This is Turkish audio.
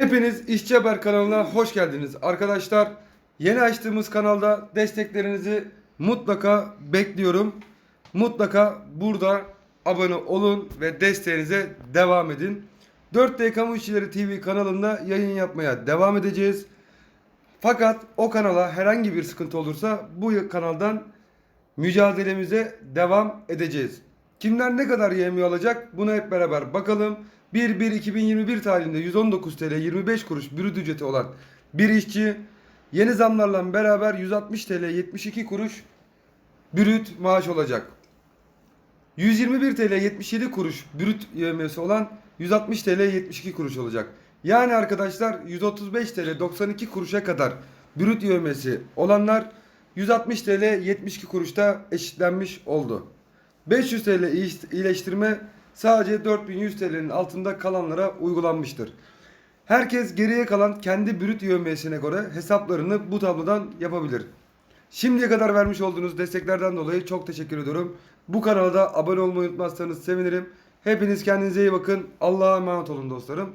Hepiniz İşçi Haber kanalına hoş geldiniz. Arkadaşlar yeni açtığımız kanalda desteklerinizi mutlaka bekliyorum. Mutlaka burada abone olun ve desteğinize devam edin. 4D Kamu İşçileri TV kanalında yayın yapmaya devam edeceğiz. Fakat o kanala herhangi bir sıkıntı olursa bu kanaldan mücadelemize devam edeceğiz. Kimler ne kadar yemiyor alacak bunu hep beraber bakalım. 1-1-2021 tarihinde 119 TL 25 kuruş brüt ücreti olan bir işçi yeni zamlarla beraber 160 TL 72 kuruş brüt maaş olacak. 121 TL 77 kuruş brüt yövmesi olan 160 TL 72 kuruş olacak. Yani arkadaşlar 135 TL 92 kuruşa kadar brüt yövmesi olanlar 160 TL 72 kuruşta eşitlenmiş oldu. 500 TL iyileş- iyileştirme sadece 4100 TL'nin altında kalanlara uygulanmıştır. Herkes geriye kalan kendi brüt yövmesine göre hesaplarını bu tablodan yapabilir. Şimdiye kadar vermiş olduğunuz desteklerden dolayı çok teşekkür ediyorum. Bu kanala da abone olmayı unutmazsanız sevinirim. Hepiniz kendinize iyi bakın. Allah'a emanet olun dostlarım.